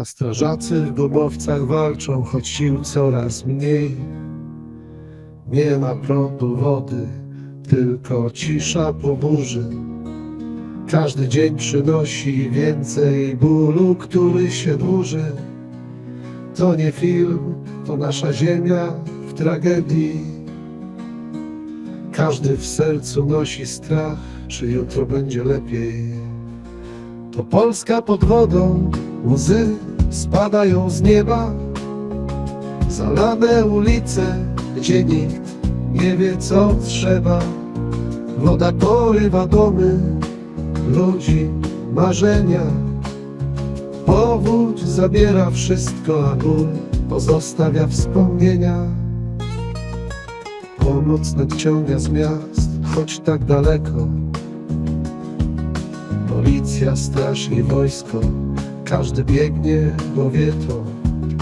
A strażacy w gubowcach walczą, choć sił coraz mniej. Nie ma prądu wody, tylko cisza po burzy. Każdy dzień przynosi więcej bólu, który się dłuży. To nie film, to nasza ziemia w tragedii. Każdy w sercu nosi strach, czy jutro będzie lepiej. To Polska pod wodą, łzy spadają z nieba. Zalane ulice, gdzie nikt nie wie co trzeba. Woda porywa domy, ludzi, marzenia. Powódź zabiera wszystko, a ból pozostawia wspomnienia. Pomoc nadciąga z miast, choć tak daleko. Policja, straż i wojsko, każdy biegnie, bo wie to,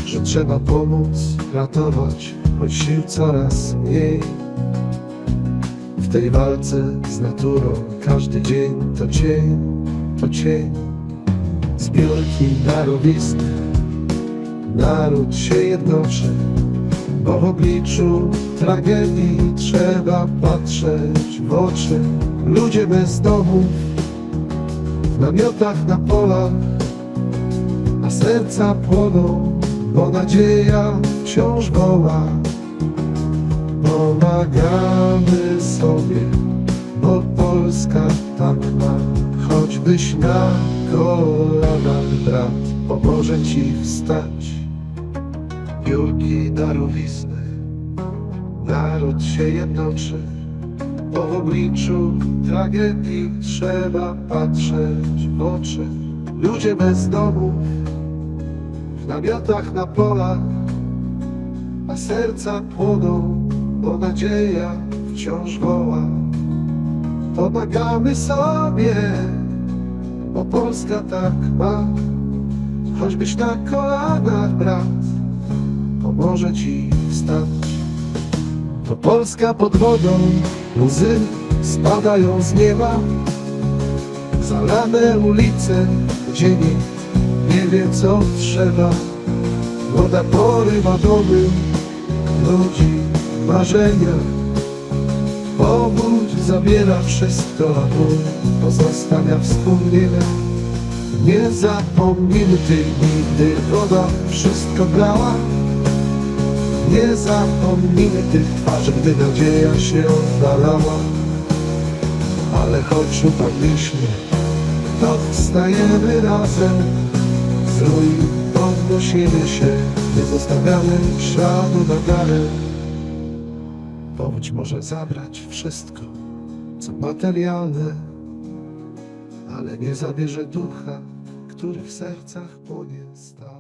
że trzeba pomóc, ratować, choć sił coraz mniej. W tej walce z naturą każdy dzień to cień, to cień. Zbiórki darowizny, naród się jednoczy, bo w obliczu tragedii trzeba patrzeć w oczy. Ludzie bez domów, w namiotach na polach, a serca płoną, bo nadzieja wciąż woła. Pomagamy sobie, bo Polska tak ma, choćbyś na kolanach brat pomoże ci wstać. Biurki darowizny, naród się jednoczy, bo w obliczu tragedii trzeba patrzeć w oczy. Ludzie bez domów, namiotach na polach, a serca płoną, bo nadzieja wciąż woła. Pomagamy sobie, bo Polska tak ma, choćbyś na kolanach brat, pomoże ci wstać. To Polska pod wodą, łzy spadają z nieba, zalane ulice, nikt nie wie co trzeba. Woda porywa domy, ludzi, marzenia. Powódź zabiera wszystko, a ból pozostawia wspomnienia. Nie zapomnimy tych dni, gdy woda wszystko brała. Nie zapomnimy tych twarzy, gdy nadzieja się oddalała. Ale choć upadliśmy, to wstajemy razem. Ruin podnosimy się, nie zostawiamy śladu na darem. Powódź może zabrać wszystko, co materialne, ale nie zabierze ducha, który w sercach płonie stale.